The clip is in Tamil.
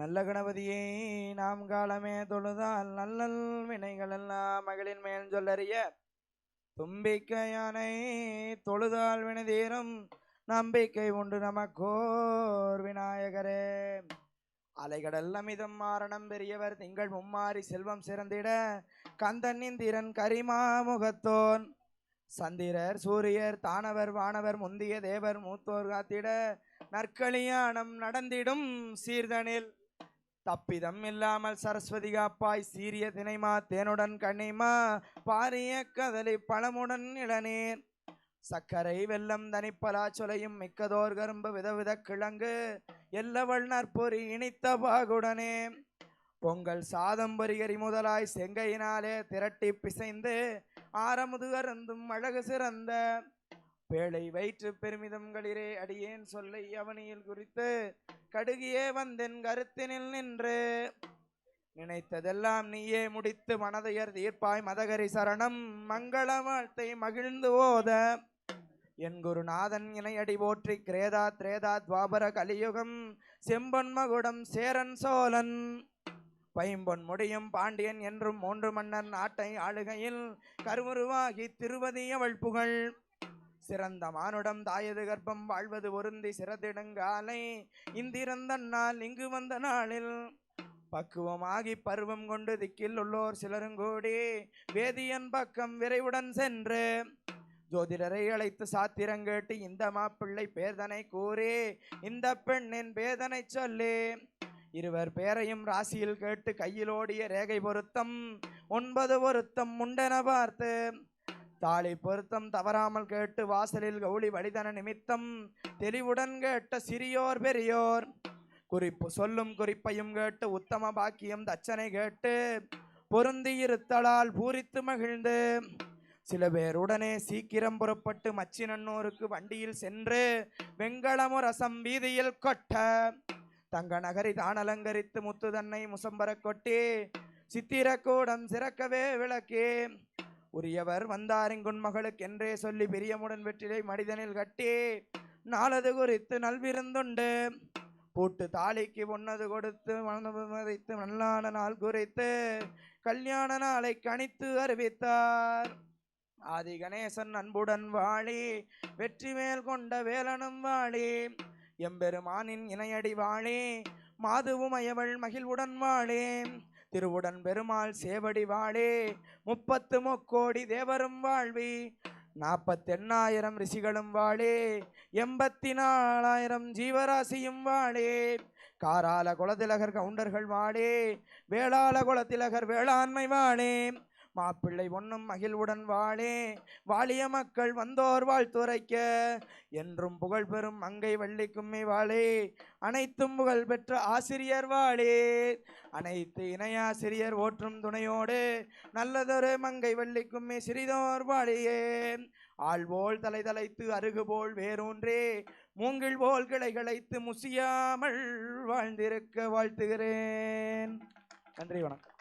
நல்ல கணபதியை நாம் காலமே தொழுதால் நல்லல் வினைகள் எல்லாம் மகளின் மேல் சொல்லறிய. தும்பிக்கை யானை தொழுதால் வினதீரும் நம்பிக்கை உண்டு நமக்கோர் விநாயகரே. அலைகடல் அமிதம் மாரணம் பெரியவர் திங்கள் மும்மாரி செல்வம் சிறந்திட கந்தனின் திறன் கரிமா முகத்தோன். சந்திரர் சூரியர் தானவர் வானவர் முந்திய தேவர் மூத்தோர் காத்திட நற்களியானம் நடந்திடும் சீர்தனில். தப்பிதம் இல்லாமல் சரஸ்வதி காப்பாய் சீரிய தினைமா தேனுடன் கண்ணிமா பாரிய கதலை பழமுடன் இளநீர். சர்க்கரை வெல்லம் தனிப்பலா சொலையும் மிக்கதோர் கரும்பு விதவித கிழங்கு எல்லவள் நற்பொறி இனித்த பாகுடனே. பொங்கல் சாதம் பொரிகரி முதலாய் செங்கையினாலே திரட்டி பிசைந்து ஆரமுது அருந்தும் அழகு சிறந்த பேழை வயிற்று பெருமிதங்களிரே அடியேன் சொல்லை அவனியில் குறித்து கடுகியே வந்தென் கருத்தினில் நின்று. நினைத்ததெல்லாம் நீயே முடித்து மனதையர் தீர்ப்பாய் மதகரி சரணம் மங்கள வாழ்த்தை மகிழ்ந்து ஓத. என் குருநாதன் இணையடி போற்றி கிரேதா திரேதா துவாபர கலியுகம் செம்பொன் மகுடம் சேரன் சோழன். பைம்பொன் முடியும் பாண்டியன் என்றும் மூன்று மன்னர் நாட்டை ஆளுகையில் கருவுருவாகி திருவதியவள் புகழ். சிறந்த மானுடம் தாயது கர்ப்பம் வாழ்வது ஒருந்தி சிறதிடுங்காலை இந்திருந்த நாள் இங்கு வந்த நாளில் பக்குவமாகி பருவம் கொண்டு திக்கில் உள்ளோர் சிலருங்கூடி வேதியன் பக்கம் விரைவுடன் சென்று ஜோதிடரை அழைத்து சாத்திரம் கேட்டு இந்த மாப்பிள்ளை பேதனை கூறி இந்த பெண்ணின் பேதனை சொல்லி இருவர் பேரையும் ராசியில் கேட்டு கையில் ஓடிய ரேகை பொருத்தம் ஒன்பது பொருத்தம் முண்டென பார்த்து தாலி பொருத்தம் தவறாமல் கேட்டு வாசலில் கௌளி வழிதன நிமித்தம் தெளிவுடன் கேட்ட சிறியோர் பெரியோர். குறிப்பு சொல்லும் குறிப்பையும் கேட்டு உத்தம பாக்கியம் தச்சனை கேட்டு பொருந்தி இருத்தலால் பூரித்து மகிழ்ந்து. சில பேருடனே சீக்கிரம் புறப்பட்டு மச்சினன்னூருக்கு வண்டியில் சென்று வெங்கலமுரசம் வீதியில் கொட்ட. தங்க நகரி தான் அலங்கரித்து முத்து தன்னை முசம்பரக் கொட்டி சித்திரக்கூடம் சிறக்கவே விளக்கே. உரியவர் வந்தாரிங்குன் மகளுக்கென்றே சொல்லி பிரியமுடன் வெற்றிலை மனிதனில் கட்டி நாளது குறித்து நல்விருந்துண்டு. பூட்டு தாலிக்கு பொன்னது கொடுத்து மனதைத்து நல்லான நாள் குறித்து கல்யாண நாளை கணித்து அறிவித்தார். ஆதி கணேசன் அன்புடன் வாழி வெற்றி மேல் கொண்ட வேலனும் வாழி எம்பெருமானின் இணையடி வாழி மாதுவும் அயவள் மகிழ்வுடன் வாழே. திருவுடன் பெருமாள் சேவடி வாழே முப்பத்து முக்கோடி தேவரும் வாழ்வி. நாற்பத்தெண்ணாயிரம் ரிஷிகளும் வாழே. எண்பத்தி நாலாயிரம் ஜீவராசியும் வாழே. காரால குலத்திலகர் கவுண்டர்கள் வாழே. வேளாள குலத்திலகர் வேளாண்மை வாழே. மாப்பிள்ளை ஒன்றும் மகிழ்வுடன் வாழே. வாழிய மக்கள் வந்தோர் வாழ்த்துரைக்க. என்றும் புகழ் பெறும் மங்கை வள்ளி கும்மி வாழே. அனைத்தும் புகழ் பெற்ற ஆசிரியர் வாழே. அனைத்து இணையாசிரியர் ஓற்றும் துணையோடு நல்லதொரு மங்கை வள்ளி கும்மி சிறிதோர் வாழியே. ஆள்போல் தலை தலைத்து அருகு போல் மூங்கில் போல் கிளை கிளைத்து முசியாமல் வாழ்ந்திருக்க வாழ்த்துகிறேன். நன்றி வணக்கம்.